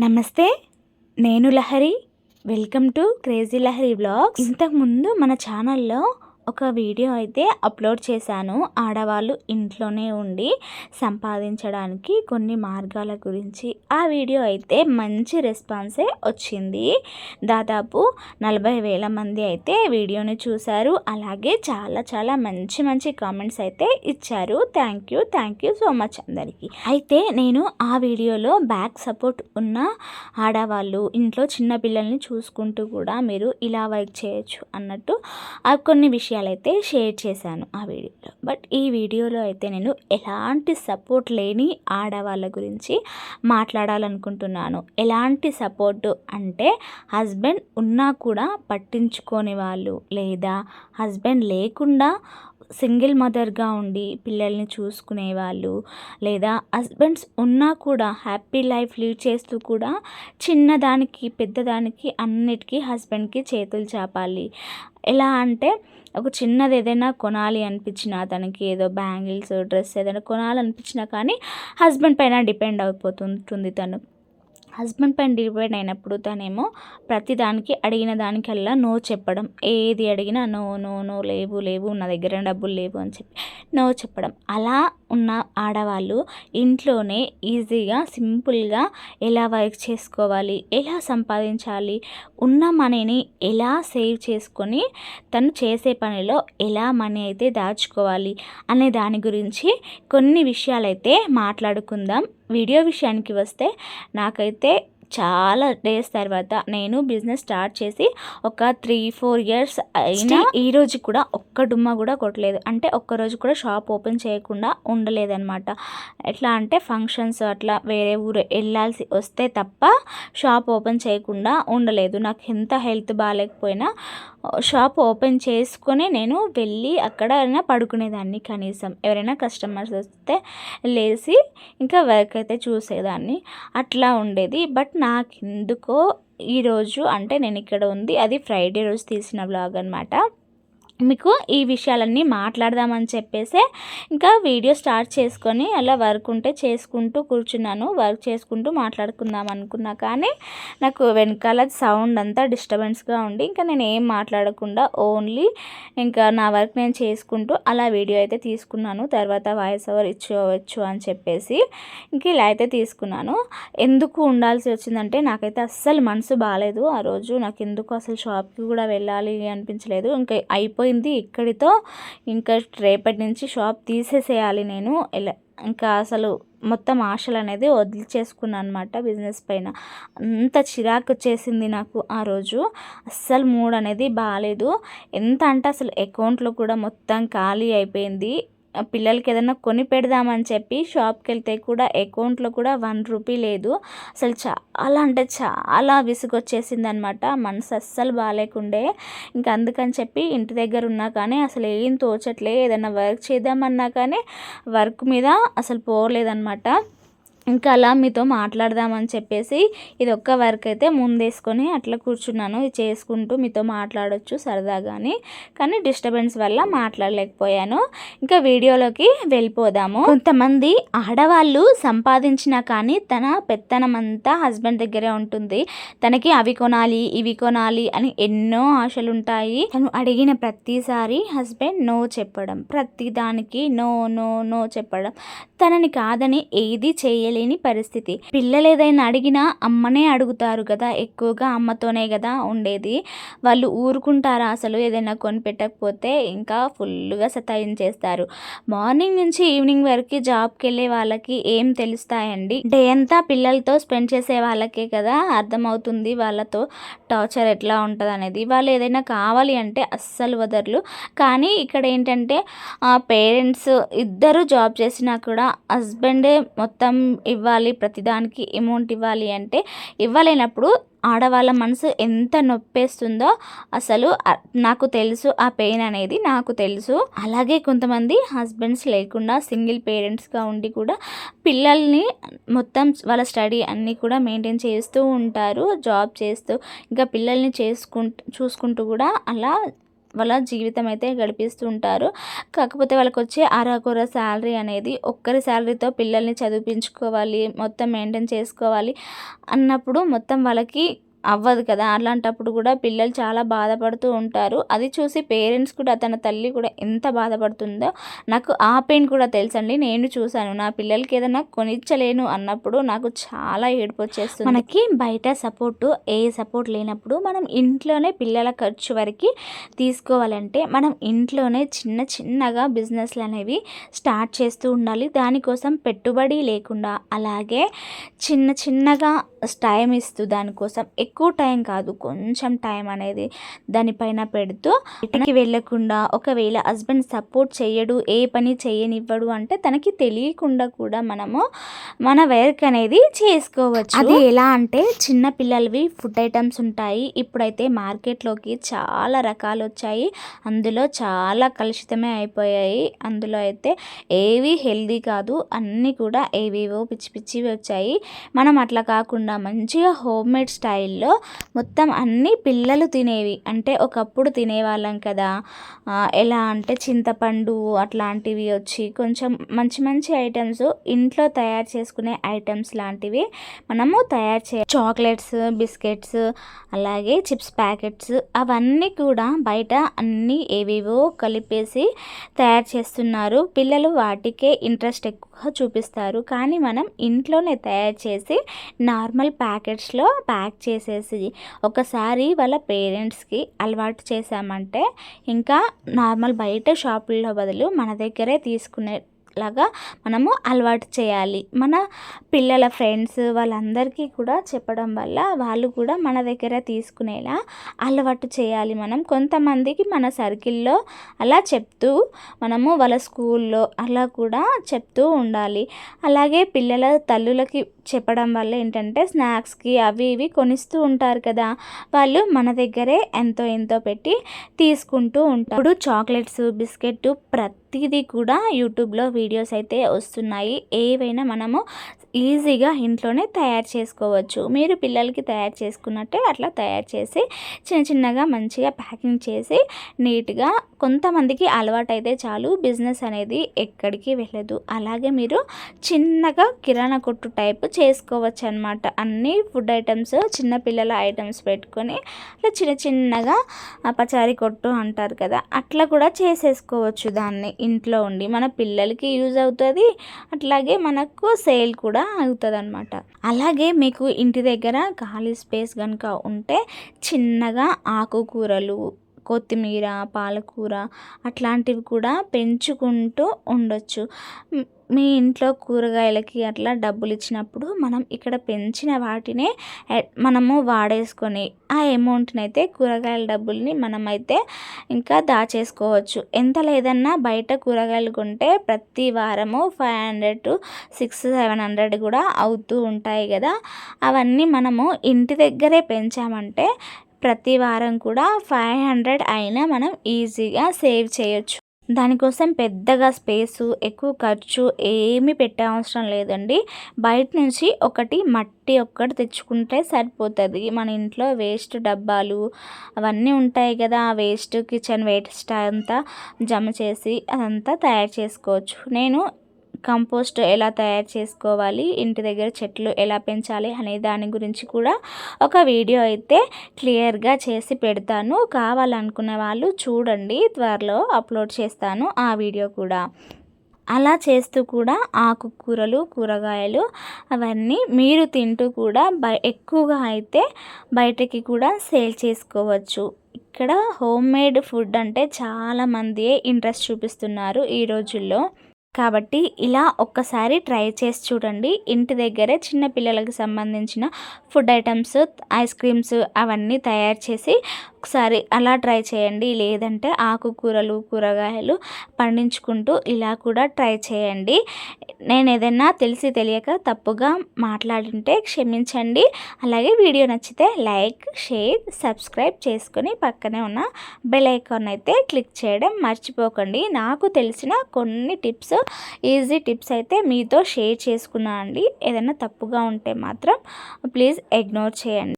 నమస్తే నేను Lahari. Welcome to crazy Lahari blog ఇంతకుముందు మన ఛానల్లో ఒక వీడియో అయితే అప్లోడ్ చేశాను. ఆడవాళ్ళు ఇంట్లోనే ఉండి సంపాదించడానికి కొన్ని మార్గాల గురించి. ఆ వీడియో అయితే మంచి రెస్పాన్సే వచ్చింది. దాదాపు నలభై వేల మంది అయితే వీడియోని చూశారు. అలాగే చాలా చాలా మంచి మంచి కామెంట్స్ అయితే ఇచ్చారు. Thank you thank you so much అందరికీ. అయితే నేను ఆ వీడియోలో బ్యాక్ సపోర్ట్ ఉన్న ఆడవాళ్ళు ఇంట్లో చిన్నపిల్లల్ని చూసుకుంటూ కూడా మీరు ఇలా వర్క్ చేయొచ్చు అన్నట్టు. ఆ కొన్ని విషయాలు అయితే షేర్ చేశాను ఆ వీడియోలో. బట్ ఈ వీడియోలో అయితే నేను ఎలాంటి సపోర్ట్ లేని ఆడవాళ్ళ గురించి మాట్లాడాలనుకుంటున్నాను. ఎలాంటి సపోర్టు అంటే హస్బెండ్ ఉన్నా కూడా పట్టించుకోని వాళ్ళు లేదా హస్బెండ్ లేకుండా సింగిల్ మదర్గా ఉండి పిల్లల్ని చూసుకునే వాళ్ళు లేదా హస్బెండ్స్ ఉన్నా కూడా హ్యాపీ లైఫ్ లీడ్ చేస్తూ కూడా చిన్నదానికి పెద్దదానికి అన్నిటికీ హస్బెండ్కి చేతులు చాపాలి. ఎలా అంటే ఒక చిన్నది ఏదైనా కొనాలి అనిపించిన తనకి ఏదో బ్యాంగిల్స్ డ్రెస్ ఏదైనా కొనాలనిపించినా కానీ హస్బెండ్ పైన డిపెండ్ అయిపోతుంటుంది తను. హస్బెండ్ పైన డిపెండ్ అయినప్పుడు తనేమో ప్రతిదానికి అడిగిన దానికల్లా నో చెప్పడం. ఏది అడిగినా నో నో నో లేవు లేవు నా దగ్గర డబ్బులు లేవు అని చెప్పి నో చెప్పడం. అలా ఉన్న ఆడవాళ్ళు ఇంట్లోనే ఈజీగా సింపుల్గా ఎలా వర్క్ చేసుకోవాలి ఎలా సంపాదించాలి ఉన్న మనీని ఎలా సేవ్ చేసుకొని తను చేసే పనిలో ఎలా మనీ అయితే దాచుకోవాలి అనే దాని గురించి కొన్ని విషయాలైతే మాట్లాడుకుందాం. వీడియో విషయానికి వస్తే నాకైతే చాలా డేస్ తర్వాత నేను బిజినెస్ స్టార్ట్ చేసి ఒక త్రీ ఫోర్ ఇయర్స్ అయినా ఈ రోజు కూడా ఒక్క డుమ్మ కూడా కొట్టలేదు. అంటే ఒక్క రోజు కూడా షాప్ ఓపెన్ చేయకుండా ఉండలేదన్నమాట. ఎట్లా అంటే ఫంక్షన్స్ అట్లా వేరే ఊరు వెళ్ళాల్సి వస్తే తప్ప షాప్ ఓపెన్ చేయకుండా ఉండలేదు. నాకు ఎంత హెల్త్ బాగాలేకపోయినా షాప్ ఓపెన్ చేసుకొని నేను వెళ్ళి అక్కడ పడుకునేదాన్ని కనీసం. ఎవరైనా కస్టమర్స్ వస్తే లేచి ఇంకా వర్క్ అయితే చూసేదాన్ని. అట్లా ఉండేది. బట్ నాకు ఎందుకో ఈరోజు అంటే నేను ఇక్కడ ఉంది. అది ఫ్రైడే రోజు తీసిన బ్లాగ్ అనమాట మీకు ఈ విషయాలన్నీ మాట్లాడదామని చెప్పేసి ఇంకా వీడియో స్టార్ట్ చేసుకొని అలా వర్క్ ఉంటే చేసుకుంటూ కూర్చున్నాను. వర్క్ చేసుకుంటూ మాట్లాడుకుందాం అనుకున్నా కానీ నాకు వెనకాల సౌండ్ అంతా డిస్టర్బెన్స్గా ఉండి ఇంకా నేను ఏం మాట్లాడకుండా ఓన్లీ ఇంకా నా వర్క్ నేను చేసుకుంటూ అలా వీడియో అయితే తీసుకున్నాను. తర్వాత వాయిస్ ఓవర్ ఇచ్చుకోవచ్చు అని చెప్పేసి ఇంక ఇలా అయితే తీసుకున్నాను. ఎందుకు ఉండాల్సి వచ్చిందంటే నాకైతే అస్సలు మనసు బాగాలేదు ఆ రోజు నాకు ఎందుకు అసలు షాప్కి కూడా వెళ్ళాలి అనిపించలేదు. ఇంకా అయిపోయి అయిపోయింది ఇక్కడితో ఇంకా రేపటి నుంచి షాప్ తీసేసేయాలి నేను. ఎలా ఇంకా అసలు మొత్తం ఆశలు అనేది వదిలిచేసుకున్నాను అనమాట బిజినెస్ పైన. అంత చిరాకు వచ్చేసింది నాకు ఆ రోజు. అస్సలు మూడ్ అనేది బాగాలేదు ఎంత అంటే అసలు అకౌంట్లో కూడా మొత్తం ఖాళీ అయిపోయింది. పిల్లలకి ఏదైనా కొని పెడదామని చెప్పి షాప్కి వెళ్తే కూడా అకౌంట్లో కూడా వన్ రూపీ లేదు. అసలు చాలా అంటే చాలా విసుగొచ్చేసింది అనమాట మనసు అస్సలు బాగాలేకుండే ఇంకా అందుకని చెప్పి ఇంటి దగ్గర ఉన్నా కానీ అసలు ఏం తోచట్లే. ఏదైనా వర్క్ చేద్దామన్నా కానీ వర్క్ మీద అసలు పోలేదన్నమాట ఇంకా అలా మీతో మాట్లాడదామని చెప్పేసి ఇది ఒక్క వర్క్ అయితే ముందేసుకొని అట్లా కూర్చున్నాను. ఇది చేసుకుంటూ మీతో మాట్లాడవచ్చు సరదాగాని. కానీ డిస్టర్బెన్స్ వల్ల మాట్లాడలేకపోయాను. ఇంకా వీడియోలోకి వెళ్ళిపోదాము. కొంతమంది ఆడవాళ్ళు సంపాదించినా కానీ తన పెత్తనం అంతా హస్బెండ్ దగ్గరే ఉంటుంది. తనకి అవి కొనాలి ఇవి కొనాలి అని ఎన్నో ఆశలు ఉంటాయి తను అడిగిన ప్రతిసారి హస్బెండ్ నో చెప్పడం ప్రతి దానికి నో నో నో చెప్పడం తనని కాదని ఏది చేయలేదు చేయలేని పరిస్థితి. పిల్లలు ఏదైనా అడిగినా అమ్మనే అడుగుతారు కదా ఎక్కువగా అమ్మతోనే కదా ఉండేది. వాళ్ళు ఊరుకుంటారా అసలు? ఏదైనా కొనిపెట్టకపోతే ఇంకా ఫుల్గా సతాయించేస్తారు. మార్నింగ్ నుంచి ఈవినింగ్ వరకు జాబ్కి వెళ్ళే వాళ్ళకి ఏం తెలుస్తాయండి? డే అంతా పిల్లలతో స్పెండ్ చేసే వాళ్ళకే కదా అర్థమవుతుంది వాళ్ళతో టార్చర్ ఎట్లా ఉంటుంది అనేది వాళ్ళు ఏదైనా కావాలి అంటే అస్సలు వదరలు. కానీ ఇక్కడ ఏంటంటే పేరెంట్స్ ఇద్దరు జాబ్ చేసినా కూడా హస్బెండే మొత్తం ఇవ్వాలి ప్రతిదానికి అమౌంట్ ఇవ్వాలి అంటే ఇవ్వలేనప్పుడు ఆడవాళ్ళ మనసు ఎంత నొప్పేస్తుందో అసలు నాకు తెలుసు ఆ పెయిన్ అనేది నాకు తెలుసు. అలాగే కొంతమంది హస్బెండ్స్ లేకుండా సింగిల్ పేరెంట్స్గా ఉండి కూడా పిల్లల్ని మొత్తం వాళ్ళ స్టడీ అన్నీ కూడా మెయింటైన్ చేస్తూ ఉంటారు జాబ్ చేస్తూ ఇంకా పిల్లల్ని చేసుకుంటూ చూసుకుంటూ కూడా అలా వాళ్ళ జీవితం అయితే గడిపిస్తూ ఉంటారు కాకపోతే వాళ్ళకి వచ్చే అరకొర శాలరీ అనేది ఒక్కరి శాలరీతో పిల్లల్ని చదివించుకోవాలి మొత్తం మెయింటైన్ చేసుకోవాలి అన్నప్పుడు మొత్తం వాళ్ళకి అవ్వదు కదా. అలాంటప్పుడు కూడా పిల్లలు చాలా బాధపడుతూ ఉంటారు. అది చూసి పేరెంట్స్ కూడా తన తల్లి కూడా ఎంత బాధపడుతుందో నాకు ఆ పెయిన్ కూడా తెలుసండి. నేను చూశాను. నా పిల్లలకి ఏదైనా కొనిచ్చలేను అన్నప్పుడు నాకు చాలా ఏడుపు వచ్చేస్తుంది. మనకి బయట సపోర్టు ఏ సపోర్ట్ లేనప్పుడు మనం ఇంట్లోనే పిల్లల ఖర్చు వరకు తీసుకోవాలంటే మనం ఇంట్లోనే చిన్న చిన్నగా బిజినెస్లు అనేవి స్టార్ట్ చేస్తూ ఉండాలి. దానికోసం పెట్టుబడి లేకుండా అలాగే చిన్న చిన్నగా టైం ఇస్తూ దానికోసం ఎక్కువ ఎక్కువ టైం కాదు. కొంచెం టైం అనేది దానిపైన పెడుతూ ఇంటికి వెళ్ళకుండా ఒకవేళ హస్బెండ్ సపోర్ట్ చేయడు ఏ పని చేయనివ్వడు అంటే తనకి తెలియకుండా కూడా మనము మన వర్క్ అనేది చేసుకోవచ్చు. అది ఎలా అంటే చిన్న పిల్లలవి ఫుడ్ ఐటమ్స్ ఉంటాయి. ఇప్పుడైతే మార్కెట్లోకి చాలా రకాలు వచ్చాయి. అందులో చాలా కలుషితమే అయిపోయాయి. అందులో అయితే ఏవి హెల్దీ కాదు అన్నీ కూడా ఏవేవో పిచ్చి పిచ్చివి వచ్చాయి. మనం అట్లా కాకుండా మంచిగా హోమ్ మేడ్ స్టైల్లో లో మొత్తం అన్నీ పిల్లలు తినేవి. అంటే ఒకప్పుడు తినేవాళ్ళం కదా. ఎలా అంటే చింతపండు అట్లాంటివి వచ్చి కొంచెం మంచి మంచి ఐటమ్స్ ఇంట్లో తయారు చేసుకునే ఐటమ్స్ లాంటివి మనము తయారు చే చాక్లెట్స్ బిస్కెట్స్ అలాగే చిప్స్ ప్యాకెట్స్ అవన్నీ కూడా బయట అన్నీ ఏవేవో కలిపేసి తయారు చేస్తున్నారు. పిల్లలు వాటికే ఇంట్రెస్ట్ ఎక్కువ చూపిస్తారు. కానీ మనం ఇంట్లోనే తయారు చేసి నార్మల్ ప్యాకెట్స్లో ప్యాక్ చేసే చేసి ఒకసారి వాళ్ళ పేరెంట్స్కి అలవాటు చేశామంటే ఇంకా నార్మల్ బయట షాపుల్లో బదులు మన దగ్గరే తీసుకునే లాగా మనము అలవాటు చేయాలి. మన పిల్లల ఫ్రెండ్స్ వాళ్ళందరికీ కూడా చెప్పడం వల్ల వాళ్ళు కూడా మన దగ్గర తీసుకునేలా అలవాటు చేయాలి మనం. కొంతమందికి మన సర్కిల్లో అలా చెప్తూ మనము వాళ్ళ స్కూల్లో అలా కూడా చెప్తూ ఉండాలి. అలాగే పిల్లల తల్లులకి చెప్పడం వల్ల ఏంటంటే స్నాక్స్కి అవి ఇవి కొనిస్తూ ఉంటారు కదా వాళ్ళు మన దగ్గరే ఎంతో ఎంతో పెట్టి తీసుకుంటూ ఉంటారు. ఇప్పుడు చాక్లెట్స్ బిస్కెట్ ప్రతిదీ కూడా యూట్యూబ్లో వీడియోస్ అయితే వస్తున్నాయి. ఏవైనా మనము ఈజీగా ఇంట్లోనే తయారు చేసుకోవచ్చు. మీరు పిల్లలకి తయారు చేసుకున్నట్టే అట్లా తయారు చేసి చిన్న చిన్నగా మంచిగా ప్యాకింగ్ చేసి నీట్గా కొంతమందికి అలవాటు అయితే చాలు. బిజినెస్ అనేది ఎక్కడికి వెళ్ళదు. అలాగే మీరు చిన్నగా కిరాణా కొట్టు టైప్ చేసుకోవచ్చు అనమాట అన్ని ఫుడ్ ఐటమ్స్ చిన్న పిల్లల ఐటమ్స్ పెట్టుకొని అట్లా చిన్న చిన్నగా పచారీ కొట్టు అంటారు కదా అట్లా కూడా చేసేసుకోవచ్చు దాన్ని. ఇంట్లో ఉండి మన పిల్లలకి యూజ్ అవుతుంది. అట్లాగే మనకు సేల్ కూడా అవుతుంది అనమాట అలాగే మీకు ఇంటి దగ్గర ఖాళీ స్పేస్ కనుక ఉంటే చిన్నగా ఆకుకూరలు కొత్తిమీర పాలకూర అట్లాంటివి కూడా పెంచుకుంటూ ఉండొచ్చు. మీ ఇంట్లో కూరగాయలకి అట్లా డబ్బులు ఇచ్చినప్పుడు మనం ఇక్కడ పెంచిన వాటినే మనము వాడేసుకొని ఆ అమౌంట్ని అయితే కూరగాయల డబ్బుల్ని మనమైతే ఇంకా దాచేసుకోవచ్చు. ఎంత లేదన్నా బయట కూరగాయలు కొంటే ప్రతి వారము five hundred to six seven hundred కూడా అవుతూ ఉంటాయి కదా. అవన్నీ మనము ఇంటి దగ్గరే పెంచామంటే ప్రతి వారం కూడా ఫైవ్ హండ్రెడ్ అయినా మనం ఈజీగా సేవ్ చేయొచ్చు. దానికోసం పెద్దగా స్పేసు ఎక్కువ ఖర్చు ఏమీ పెట్టే అవసరం లేదండి. బయట నుంచి ఒకటి మట్టి ఒక్కటి తెచ్చుకుంటే సరిపోతుంది. మన ఇంట్లో వేస్ట్ డబ్బాలు అవన్నీ ఉంటాయి కదా ఆ వేస్ట్ కిచెన్ వేస్ట్ అంతా జమ చేసి అదంతా తయారు చేసుకోవచ్చు. నేను కంపోస్ట్ ఎలా తయారు చేసుకోవాలి ఇంటి దగ్గర చెట్లు ఎలా పెంచాలి అనే దాని గురించి కూడా ఒక వీడియో అయితే క్లియర్గా చేసి పెడతాను. కావాలనుకునే వాళ్ళు చూడండి త్వరలో అప్లోడ్ చేస్తాను ఆ వీడియో కూడా. అలా చేస్తూ కూడా ఆకుకూరలు కూరగాయలు అవన్నీ మీరు తింటూ కూడా బయ ఎక్కువగా అయితే బయటకి కూడా సేల్ చేసుకోవచ్చు. ఇక్కడ హోమ్ మేడ్ ఫుడ్ అంటే చాలామంది ఇంట్రెస్ట్ చూపిస్తున్నారు ఈ రోజుల్లో. కాబట్టి ఇలా ఒక్కసారి ట్రై చేసి చూడండి. ఇంటి దగ్గరే చిన్న పిల్లలకు సంబంధించిన ఫుడ్ ఐటమ్స్ ఐస్ క్రీమ్స్ అవన్నీ తయారు చేసి ఒకసారి అలా ట్రై చేయండి. లేదంటే ఆకుకూరలు కూరగాయలు పండించుకుంటూ ఇలా కూడా ట్రై చేయండి. నేను ఏదైనా తెలిసి తెలియక తప్పుగా మాట్లాడింటే క్షమించండి. అలాగే వీడియో నచ్చితే లైక్ షేర్ సబ్స్క్రైబ్ చేసుకొని పక్కనే ఉన్న బెల్ ఐకాన్ అయితే క్లిక్ చేయడం మర్చిపోకండి. నాకు తెలిసిన కొన్ని టిప్స్ ఈజీ టిప్స్ అయితే మీతో షేర్ చేసుకున్నాను అండి. ఏదైనా తప్పుగా ఉంటే మాత్రం ప్లీజ్ ఇగ్నోర్ చేయండి.